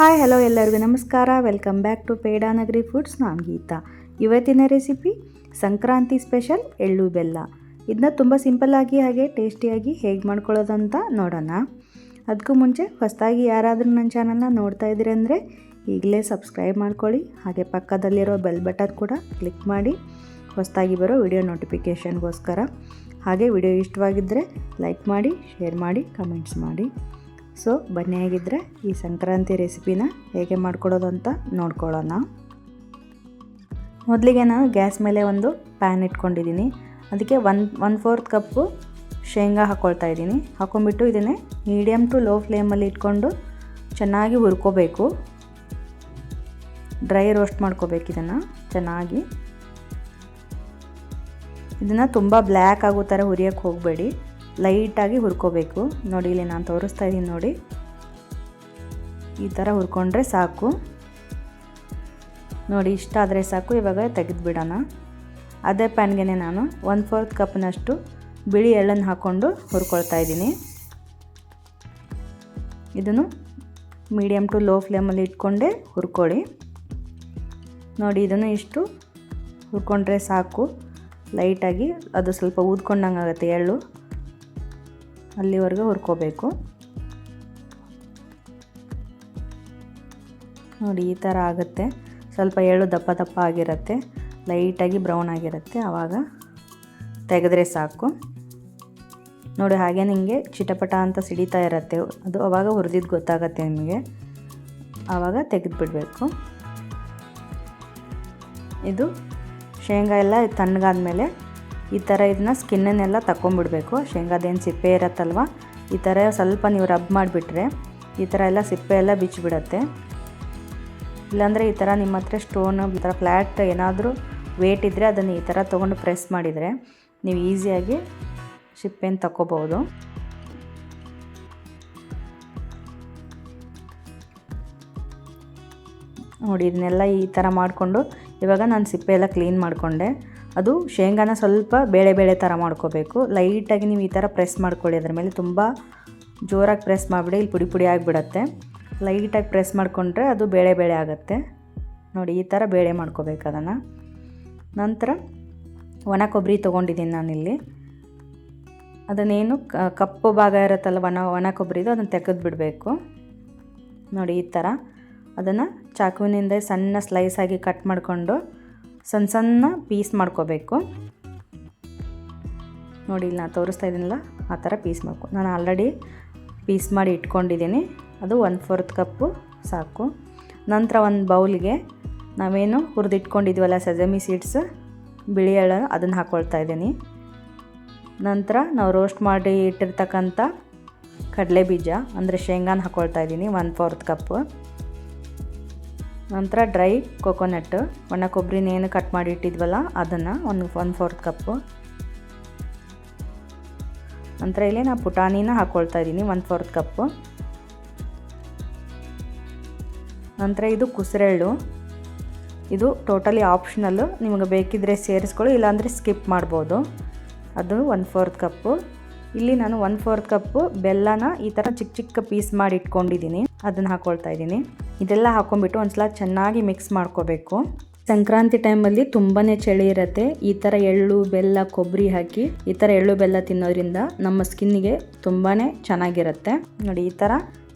Hi, hello ಎಲ್ಲರಿಗೂ ನಮಸ್ಕಾರ. Welcome back to Pedanagari Foods. ನಾನು ಗೀತಾ. ಇವತ್ತಿನ ರೆಸಿಪಿ ಸಂಕ್ರಾಂತಿ ಸ್ಪೆಷಲ್ ಎಳ್ಳು ಬೆಲ್ಲ. ಇದನ್ನ ತುಂಬ ಸಿಂಪಲ್ಲಾಗಿ ಹಾಗೆ ಟೇಸ್ಟಿಯಾಗಿ ಹೇಗೆ ಮಾಡ್ಕೊಳ್ಳೋದಂತ ನೋಡೋಣ. ಅದಕ್ಕೂ ಮುಂಚೆ ಹೊಸದಾಗಿ ಯಾರಾದರೂ ನನ್ನ ಚಾನಲ್ನ ನೋಡ್ತಾ ಇದ್ದೀರಿ ಅಂದರೆ ಈಗಲೇ ಸಬ್ಸ್ಕ್ರೈಬ್ ಮಾಡ್ಕೊಳ್ಳಿ. ಹಾಗೆ ಪಕ್ಕದಲ್ಲಿರೋ ಬೆಲ್ ಬಟನ್ ಕೂಡ ಕ್ಲಿಕ್ ಮಾಡಿ. ಹೊಸದಾಗಿ ಬರೋ ವಿಡಿಯೋ ನೋಟಿಫಿಕೇಷನ್ಗೋಸ್ಕರ. ಹಾಗೆ ವಿಡಿಯೋ ಇಷ್ಟವಾಗಿದ್ದರೆ ಲೈಕ್ ಮಾಡಿ, ಶೇರ್ ಮಾಡಿ, ಕಮೆಂಟ್ಸ್ ಮಾಡಿ. ಸೊ ಬನ್ನಿ ಆಗಿದ್ದರೆ ಈ ಸಂಕ್ರಾಂತಿ ರೆಸಿಪಿನ ಹೇಗೆ ಮಾಡ್ಕೊಡೋದು ಅಂತ ನೋಡ್ಕೊಳ್ಳೋಣ. ಮೊದಲಿಗೆ ನಾನು ಗ್ಯಾಸ್ ಮೇಲೆ ಒಂದು ಪ್ಯಾನ್ ಇಟ್ಕೊಂಡಿದ್ದೀನಿ. ಅದಕ್ಕೆ ಒನ್ ಒನ್ ಫೋರ್ತ್ ಕಪ್ಪು ಶೇಂಗಾ ಹಾಕ್ಕೊಳ್ತಾ ಇದ್ದೀನಿ. ಹಾಕೊಂಡ್ಬಿಟ್ಟು ಇದನ್ನೇ ಮೀಡಿಯಮ್ ಟು ಲೋ ಫ್ಲೇಮಲ್ಲಿ ಇಟ್ಕೊಂಡು ಚೆನ್ನಾಗಿ ಹುರ್ಕೋಬೇಕು. ಡ್ರೈ ರೋಸ್ಟ್ ಮಾಡ್ಕೋಬೇಕು ಇದನ್ನು ಚೆನ್ನಾಗಿ. ಇದನ್ನು ತುಂಬ ಬ್ಲ್ಯಾಕ್ ಆಗೋ ಥರ ಹುರಿಯೋಕ್ಕೆ ಹೋಗಬೇಡಿ. ಲೈಟಾಗಿ ಹುರ್ಕೋಬೇಕು. ನೋಡಿ, ಇಲ್ಲಿ ನಾನು ತೋರಿಸ್ತಾ ಇದ್ದೀನಿ ನೋಡಿ. ಈ ಥರ ಹುರ್ಕೊಂಡ್ರೆ ಸಾಕು. ನೋಡಿ, ಇಷ್ಟ ಆದರೆ ಸಾಕು. ಇವಾಗ ತೆಗೆದುಬಿಡೋಣ. ಅದೇ ಪ್ಯಾನ್ಗೆ ನಾನು ಒನ್ ಫೋರ್ತ್ ಕಪ್ನಷ್ಟು ಬಿಳಿ ಎಳ್ಳನ್ನು ಹಾಕ್ಕೊಂಡು ಹುರ್ಕೊಳ್ತಾ ಇದ್ದೀನಿ. ಇದನ್ನು ಮೀಡಿಯಮ್ ಟು ಲೋ ಫ್ಲೇಮಲ್ಲಿ ಇಟ್ಕೊಂಡೆ ಹುರ್ಕೊಳ್ಳಿ. ನೋಡಿ, ಇದನ್ನು ಇಷ್ಟು ಹುರ್ಕೊಂಡ್ರೆ ಸಾಕು. ಲೈಟಾಗಿ ಅದು ಸ್ವಲ್ಪ ಊದ್ಕೊಂಡಂಗೆ ಆಗುತ್ತೆ ಎಳ್ಳು. ಅಲ್ಲಿವರೆಗೂ ಹುರ್ಕೋಬೇಕು. ನೋಡಿ, ಈ ಥರ ಆಗುತ್ತೆ. ಸ್ವಲ್ಪ ಎಳ್ಳು ದಪ್ಪ ದಪ್ಪ ಆಗಿರುತ್ತೆ. ಲೈಟಾಗಿ ಬ್ರೌನ್ ಆಗಿರುತ್ತೆ. ಆವಾಗ ತೆಗೆದ್ರೆ ಸಾಕು. ನೋಡಿ, ಹಾಗೆ ನಿಮಗೆ ಚಿಟಪಟ ಅಂತ ಸಿಡಿತಾ ಇರುತ್ತೆ. ಅದು ಆವಾಗ ಹುರಿದಿದ್ದು ಗೊತ್ತಾಗತ್ತೆ ನಿಮಗೆ. ಆವಾಗ ತೆಗೆದುಬಿಡಬೇಕು. ಇದು ಶೇಂಗಾ ಎಲ್ಲ ತಣ್ಣಗಾದ್ಮೇಲೆ ಈ ಥರ ಇದನ್ನ ಸ್ಕಿನ್ನನ್ನೆಲ್ಲ ತಗೊಂಡ್ಬಿಡ್ಬೇಕು ಶೇಂಗಾದೇನು ಸಿಪ್ಪೆ ಇರತ್ತಲ್ವ? ಈ ಥರ ಸ್ವಲ್ಪ ನೀವು ರಬ್ ಮಾಡಿಬಿಟ್ರೆ ಈ ಥರ ಎಲ್ಲ ಸಿಪ್ಪೆ ಎಲ್ಲ ಬಿಚ್ಚಿಬಿಡತ್ತೆ. ಇಲ್ಲಾಂದರೆ ಈ ಥರ ನಿಮ್ಮ ಹತ್ರ ಸ್ಟೋನು, ಈ ಥರ ಫ್ಲ್ಯಾಟ್ ಏನಾದರೂ ವೇಟ್ ಇದ್ದರೆ ಅದನ್ನು ಈ ಥರ ತೊಗೊಂಡು ಪ್ರೆಸ್ ಮಾಡಿದರೆ ನೀವು ಈಸಿಯಾಗಿ ಸಿಪ್ಪೆನ ತಗೋಬೋದು ನೋಡಿ, ಇದನ್ನೆಲ್ಲ ಈ ಥರ ಮಾಡಿಕೊಂಡು ಇವಾಗ ನಾನು ಸಿಪ್ಪೆ ಎಲ್ಲ ಕ್ಲೀನ್ ಮಾಡಿಕೊಂಡೆ. ಅದು ಶೇಂಗಾನ ಸ್ವಲ್ಪ ಬೇಳೆ ಬೇಳೆ ಥರ ಮಾಡ್ಕೋಬೇಕು. ಲೈಟಾಗಿ ನೀವು ಈ ಥರ ಪ್ರೆಸ್ ಮಾಡ್ಕೊಳ್ಳಿ. ಅದ್ರ ಮೇಲೆ ತುಂಬ ಜೋರಾಗಿ ಪ್ರೆಸ್ ಮಾಡಿಬಿಡಿ. ಇಲ್ಲಿ ಪುಡಿ ಪುಡಿ ಆಗಿಬಿಡತ್ತೆ. ಲೈಟಾಗಿ ಪ್ರೆಸ್ ಮಾಡಿಕೊಂಡ್ರೆ ಅದು ಬೇಳೆ ಬೇಳೆ ಆಗುತ್ತೆ. ನೋಡಿ, ಈ ಥರ ಬೇಳೆ ಮಾಡ್ಕೋಬೇಕು ಅದನ್ನು. ನಂತರ ಒಣ ಕೊಬ್ಬರಿ ತೊಗೊಂಡಿದ್ದೀನಿ ನಾನಿಲ್ಲಿ ಅದನ್ನೇನು ಕಪ್ಪು ಭಾಗ ಇರುತ್ತಲ್ಲ ಒಣ ಒಣ ಕೊಬ್ಬರಿದು ಅದನ್ನು ತೆಗೆದು ಬಿಡಬೇಕು. ನೋಡಿ, ಈ ಥರ ಅದನ್ನು ಚಾಕುವಿನಿಂದ ಸಣ್ಣ ಸ್ಲೈಸ್ ಆಗಿ ಕಟ್ ಮಾಡಿಕೊಂಡು ಸಣ್ಣ ಸಣ್ಣ ಪೀಸ್ ಮಾಡ್ಕೋಬೇಕು. ನೋಡಿ, ಇಲ್ಲಿ ನಾನು ತೋರಿಸ್ತಾ ಇದ್ದೀನಲ್ಲ, ಆ ಥರ ಪೀಸ್ ಮಾಡ್ಕೊ, ನಾನು ಆಲ್ರೆಡಿ ಪೀಸ್ ಮಾಡಿ ಇಟ್ಕೊಂಡಿದ್ದೀನಿ. ಅದು ಒನ್ ಫೋರ್ತ್ ಕಪ್ಪು ಸಾಕು. ನಂತರ ಒಂದು ಬೌಲ್ಗೆ ನಾವೇನು ಹುರಿದಿಟ್ಕೊಂಡಿದ್ವಲ್ಲ ಸೆಸಮಿ ಸೀಡ್ಸ್ ಬಿಳಿ ಎಳ್ಳು ಅದನ್ನು ಹಾಕ್ಕೊಳ್ತಾ ಇದ್ದೀನಿ. ನಂತರ ನಾವು ರೋಸ್ಟ್ ಮಾಡಿ ಇಟ್ಟಿರ್ತಕ್ಕಂಥ ಕಡಲೆ ಬೀಜ ಅಂದರೆ ಶೇಂಗಾನ ಹಾಕ್ಕೊಳ್ತಾ ಇದ್ದೀನಿ ಒನ್ ಫೋರ್ತ್ ಕಪ್ಪು ನಂತರ ಡ್ರೈ ಕೊಕೊನಟ್. ಒಣ ಕೊಬ್ಬರಿನೇನು ಕಟ್ ಮಾಡಿ ಇಟ್ಟಿದ್ವಲ್ಲ, ಅದನ್ನು ಒಂದು ಒನ್ ಫೋರ್ತ್ ಕಪ್ಪು ನಂತರ ಇಲ್ಲಿ ನಾನು ಪುಟಾಣಿನ ಹಾಕ್ಕೊಳ್ತಾ ಇದ್ದೀನಿ ಒನ್ ಫೋರ್ತ್ ಕಪ್ಪು ನಂತರ ಇದು ಕುಸರೆಳ್ಳು. ಇದು ಟೋಟಲಿ ಆಪ್ಷನಲ್ಲು ನಿಮಗೆ ಬೇಕಿದ್ದರೆ ಸೇರಿಸ್ಕೊಳ್ಳಿ, ಇಲ್ಲಾಂದರೆ ಸ್ಕಿಪ್ ಮಾಡ್ಬೋದು. ಅದು ಒನ್ ಫೋರ್ತ್ ಕಪ್ಪು ಇಲ್ಲಿ ನಾನು ಒನ್ ಫೋರ್ತ್ ಕಪ್ಪು ಬೆಲ್ಲನ ಈ ಥರ ಚಿಕ್ಕ ಚಿಕ್ಕ ಪೀಸ್ ಮಾಡಿ ಇಟ್ಕೊಂಡಿದ್ದೀನಿ. ಅದನ್ನು ಹಾಕ್ಕೊಳ್ತಾ ಇದ್ದೀನಿ. ಇದೆಲ್ಲ ಹಾಕೊಂಡ್ಬಿಟ್ಟು ಒಂದ್ಸಲ ಚೆನ್ನಾಗಿ ಮಿಕ್ಸ್ ಮಾಡ್ಕೋಬೇಕು. ಸಂಕ್ರಾಂತಿ ಟೈಮಲ್ಲಿ ತುಂಬಾ ಚಳಿ ಇರುತ್ತೆ. ಈ ಥರ ಎಳ್ಳು, ಬೆಲ್ಲ ಕೊಬ್ಬರಿ ಹಾಕಿ ಈ ಥರ ಎಳ್ಳು, ಬೆಲ್ಲ ತಿನ್ನೋದ್ರಿಂದ ನಮ್ಮ ಸ್ಕಿನ್ನಿಗೆ ತುಂಬಾ ಚೆನ್ನಾಗಿರುತ್ತೆ. ನೋಡಿ ಈ ಥರ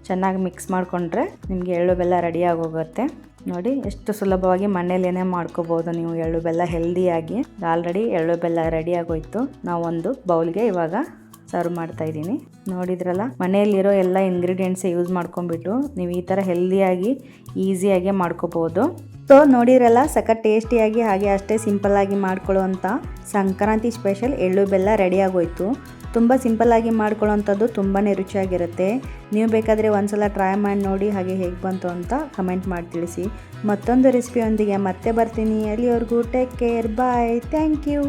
ಚೆನ್ನಾಗಿ ಮಿಕ್ಸ್ ಮಾಡಿಕೊಂಡ್ರೆ ನಿಮಗೆ ಎಳ್ಳು, ಬೆಲ್ಲ ರೆಡಿಯಾಗಿ ಹೋಗುತ್ತೆ ನೋಡಿ ಎಷ್ಟು ಸುಲಭವಾಗಿ ಮನೇಲೇನೆ ಮಾಡ್ಕೋಬೋದು ನೀವು ಎಳ್ಳು, ಬೆಲ್ಲ ಹೆಲ್ದಿಯಾಗಿ ಆಲ್ರೆಡಿ ಎಳ್ಳು, ಬೆಲ್ಲ ರೆಡಿ ನಾವೊಂದು ಬೌಲ್ಗೆ ಇವಾಗ ಸರ್ವ್ ಮಾಡ್ತಾ ಇದ್ದೀನಿ. ನೋಡಿದ್ರಲ್ಲ, ಮನೆಯಲ್ಲಿರೋ ಎಲ್ಲ ಇಂಗ್ರೀಡಿಯೆಂಟ್ಸೇ ಯೂಸ್ ಮಾಡ್ಕೊಂಡ್ಬಿಟ್ಟು ನೀವು ಈ ಥರ ಹೆಲ್ದಿಯಾಗಿ ಈಸಿಯಾಗಿ ಮಾಡ್ಕೋಬೋದು. ಸೊ ನೋಡಿರಲ್ಲ, ಸಖತ್ ಟೇಸ್ಟಿಯಾಗಿ ಹಾಗೆ ಅಷ್ಟೇ ಸಿಂಪಲ್ಲಾಗಿ ಮಾಡ್ಕೊಳ್ಳೋವಂಥ ಸಂಕ್ರಾಂತಿ ಸ್ಪೆಷಲ್ ಎಳ್ಳು ಬೆಲ್ಲ ರೆಡಿಯಾಗೋಯ್ತು ತುಂಬ ಸಿಂಪಲ್ಲಾಗಿ ಮಾಡ್ಕೊಳ್ಳೋವಂಥದ್ದು ತುಂಬಾ ರುಚಿಯಾಗಿರುತ್ತೆ. ನೀವು ಬೇಕಾದರೆ ಒಂದ್ಸಲ ಟ್ರೈ ಮಾಡಿ ನೋಡಿ ಹಾಗೆ ಹೇಗೆ ಬಂತು ಅಂತ ಕಮೆಂಟ್ ಮಾಡಿ ತಿಳಿಸಿ. ಮತ್ತೊಂದು ರೆಸಿಪಿಯೊಂದಿಗೆ ಮತ್ತೆ ಬರ್ತೀನಿ. ಅಲ್ಲಿವರೆಗೂ take care bye thank you